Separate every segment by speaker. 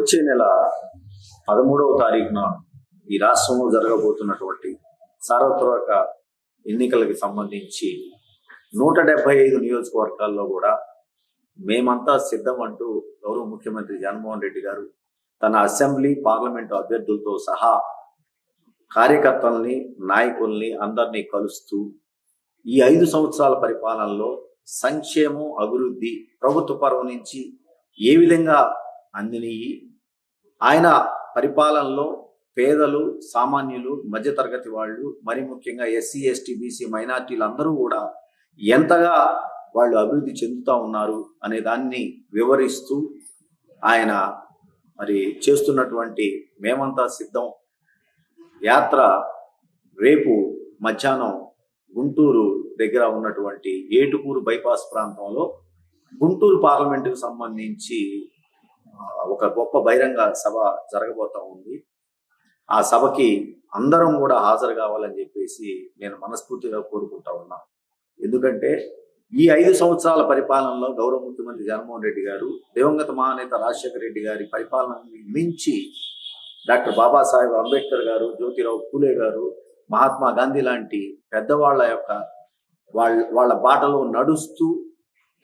Speaker 1: వచ్చే నెల పదమూడవ తారీఖున ఈ రాష్ట్రంలో జరగబోతున్నటువంటి సార్వత్రిక ఎన్నికలకి సంబంధించి నూట డెబ్బై ఐదు నియోజకవర్గాల్లో కూడా మేమంతా సిద్ధం అంటూ గౌరవ ముఖ్యమంత్రి జగన్మోహన్ రెడ్డి గారు తన అసెంబ్లీ పార్లమెంటు అభ్యర్థులతో సహా కార్యకర్తల్ని నాయకుల్ని అందరినీ కలుస్తూ ఈ ఐదు సంవత్సరాల పరిపాలనలో సంక్షేమం అభివృద్ధి ప్రభుత్వ పర్వం నుంచి ఏ విధంగా అందినయి ఆయన పరిపాలనలో పేదలు సామాన్యులు మధ్యతరగతి వాళ్ళు మరి ముఖ్యంగా ఎస్సీ ఎస్టీ బీసీ మైనార్టీలు అందరూ కూడా ఎంతగా వాళ్ళు అభివృద్ధి చెందుతూ ఉన్నారు అనే దాన్ని వివరిస్తూ ఆయన మరి చేస్తున్నటువంటి మేమంతా సిద్ధం. యాత్ర రేపు మధ్యాహ్నం గుంటూరు దగ్గర ఉన్నటువంటి ఏటుకూరు బైపాస్ ప్రాంతంలో గుంటూరు పార్లమెంటుకు సంబంధించి ఒక గొప్ప బహిరంగ సభ జరగబోతా ఉంది. ఆ సభకి అందరం కూడా హాజరు కావాలని చెప్పేసి నేను మనస్ఫూర్తిగా కోరుకుంటా ఉన్నా. ఎందుకంటే ఈ ఐదు సంవత్సరాల పరిపాలనలో గౌరవ ముఖ్యమంత్రి జగన్మోహన్ రెడ్డి గారు దివంగత మహానేత రాజశేఖర రెడ్డి గారి పరిపాలనని మించి డాక్టర్ బాబాసాహెబ్ అంబేద్కర్ గారు జ్యోతిరావు పూలే గారు మహాత్మా గాంధీ లాంటి పెద్దవాళ్ళ యొక్క వాళ్ళ వాళ్ళ బాటలో నడుస్తూ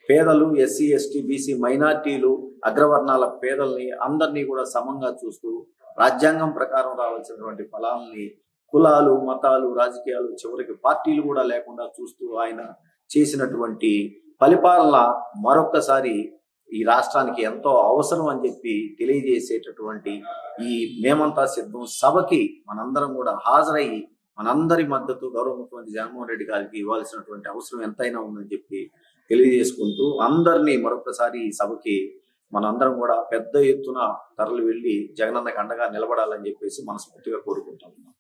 Speaker 1: పేదలు ఎస్సీ ఎస్టీ బీసీ మైనార్టీలు అగ్రవర్ణాల పేదల్ని అందరినీ కూడా సమంగా చూస్తూ రాజ్యాంగం ప్రకారం రావాల్సినటువంటి ఫలాల్ని కులాలు మతాలు రాజకీయాలు చివరికి పార్టీలు కూడా లేకుండా చూస్తూ ఆయన చేసినటువంటి పరిపాలన మరొక్కసారి ఈ రాష్ట్రానికి ఎంతో అవసరం అని చెప్పి తెలియజేసేటటువంటి ఈ మేమంతా సిద్ధం సభకి మనందరం కూడా హాజరయ్యి మనందరి మద్దతు గౌరవ ముఖ్యమంత్రి జగన్మోహన్ రెడ్డి గారికి ఇవ్వాల్సినటువంటి అవసరం ఎంతైనా ఉందని చెప్పి తెలియజేసుకుంటూ అందరినీ మరొకసారి ఈ సభకి మనందరం కూడా పెద్ద ఎత్తున తరలి వెళ్ళి జగనన్నకి అండగా నిలబడాలని చెప్పేసి మనస్ఫూర్తిగా కోరుకుంటున్నాం.